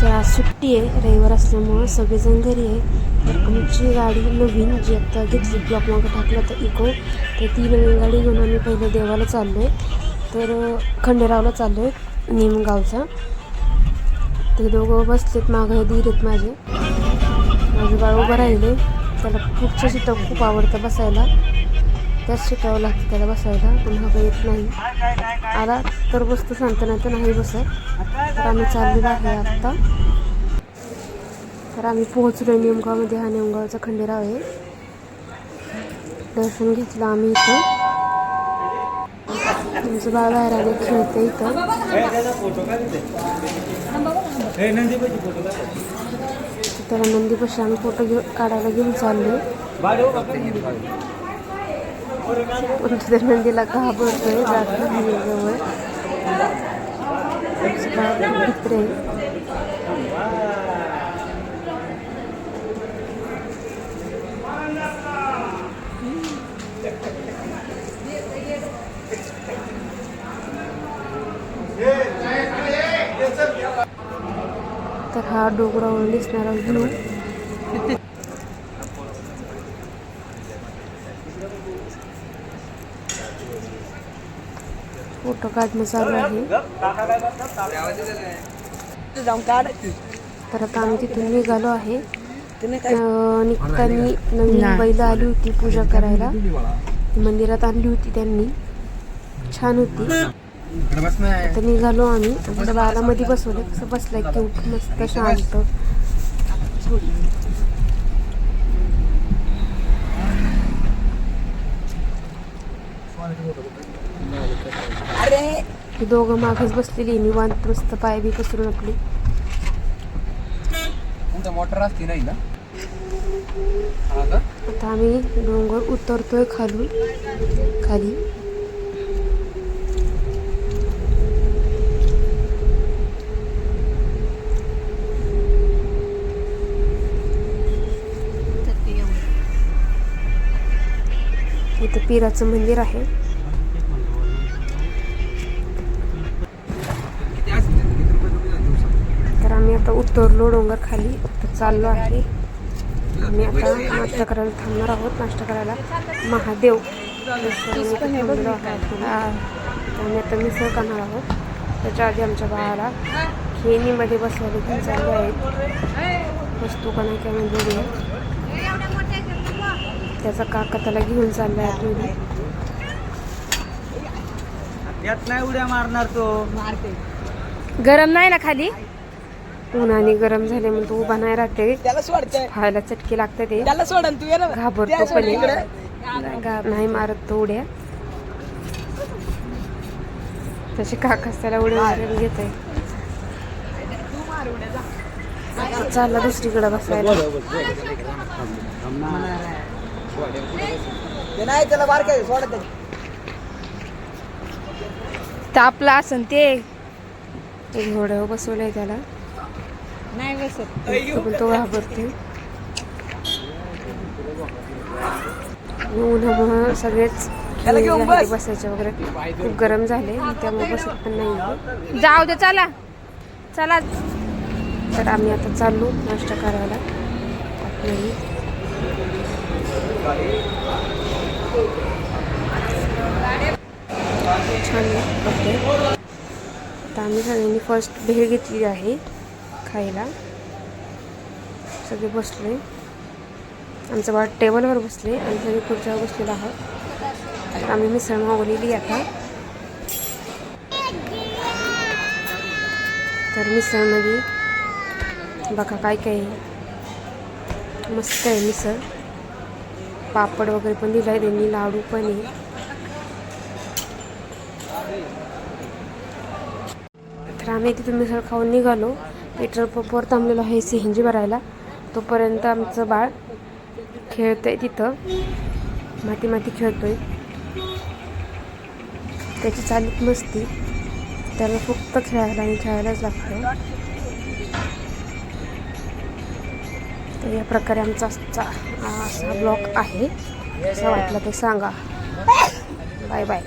तर आज सुट्टी आहे रविवार असल्यामुळं सगळेजण घरी आहे. तर आमची गाडी नवीन जी आता घेतली ब्लॉक मागं टाकलं तर इको तर ती नवीन गाडी घेऊन आम्ही पहिलं देवाला चाललो आहे तर खंडेरावला चाललो आहे निमगावचा. ते दोघं बसलेत मागं हे धीर आहेत माझे. माझे बाळ उभं राहिले त्याला पुढच्या सुद्धा खूप आवडतं बसायला. त्याच सीटावर लागतं त्याला बसायला. पण हा काही येत नाही. आला तर बसतो शांत नाही तर नाही बसत. तर आम्ही चाललेलो आहे आत्ता तर आम्ही पोहोचलो निमगावमध्ये. हा निमगावचा खंडेराव आहे. दर्शन घेतलं आम्ही इथं. तुमचं बाळ बाहेर आले खेळतं इथं. तर त्याला नंदीपाशी आम्ही फोटो घेऊ काढायला घेऊन चाललो पण त्या नंदीला घाबरतोय जात नाही जवळ आहे तर हा डोंगरावर दिसणारा व्ह्यू. फोटो काढणं चालू आहे. तर आता आम्ही तिथून निघालो आहे. निघताना नवीन बैल आली होती पूजा करायला. मंदिरात आणली होती त्यांनी. छान होती. आता निघालो आम्ही. आमच्या बाळाला मध्ये बसवलं. कसं बसलाय क्यूट मस्त शांत. ही दोघं मागच बसलेली निवांत मस्त पाय बी पसरून आपली मोटर असते नाही ना? हा आता आम्ही डोंगर उतरतोय खालून. खाली. इथं पीराचं मंदिर आहे. आता उतरलो डोंगर खाली आता चाललो आहे. आम्ही आता नाश्ता करायला थांबणार आहोत. नाश्ता करायला महादेव. आहोत. आ, आम्ही आता मिसळ खाणार आहोत. त्याच्या आधी आमच्या बाळाला खेळणीमध्ये बसवायला घेऊन चालले आहेत. वस्तू का नाही काय म्हणजे त्याचा काका त्याला घेऊन चालला आहे घरी. यात नाही उड्या मारणार तो. मारते गरम नाही ना खाली? उन्हाने गरम झाले म्हणून तो उभा नाही राहते खायला चटके लागते ते. त्याला सोडन तू ये ना. घाबरतो पण. नाही मारत तो उड्या. तसे काकाच त्याला उड्या मारून घेत आहे चालला दुसरीकडे बसायला. तापला असन ते. घोड्यावर बसवलंय त्याला. नाही बसत. तो घाबरते. उन्हामुळं सगळेच. बसायचे वगैरे. खूप गरम झाले. त्यामुळे बसत पण नाही जाऊ दे चला. चला. तर आम्ही आता चाललो नाश्ता करायला. छान आता आम्ही सगळ्यांनी फर्स्ट भेळ घेतली आहे. खायला. सगळे बसले. आमचं बाळ टेबलवर बसले आणि सगळे खुर्च्यावर बसलेलो आहोत. आम्ही मिसळ मागवलेली आता. तर मिसळमध्ये बघा काय काय आहे. मस्त आहे मिसळ. पापड वगैरे पण दिला आहे त्यांनी लाडू पण आहे. तर आम्ही तिथून मिसळ खाऊन निघालो. पेट्रोल पंपवर थांबलेलो आहे सी एन जी भरायला. तोपर्यंत आमचं बाळ खेळतंय तिथं. माती माती खेळतो आहे त्याची चालीत मस्ती. त्याला फक्त खेळायला आणि खेळायलाच लागतं तर या प्रकारे आमचा असा ब्लॉग आहे. असं वाटलं ते सांगा. Bye bye.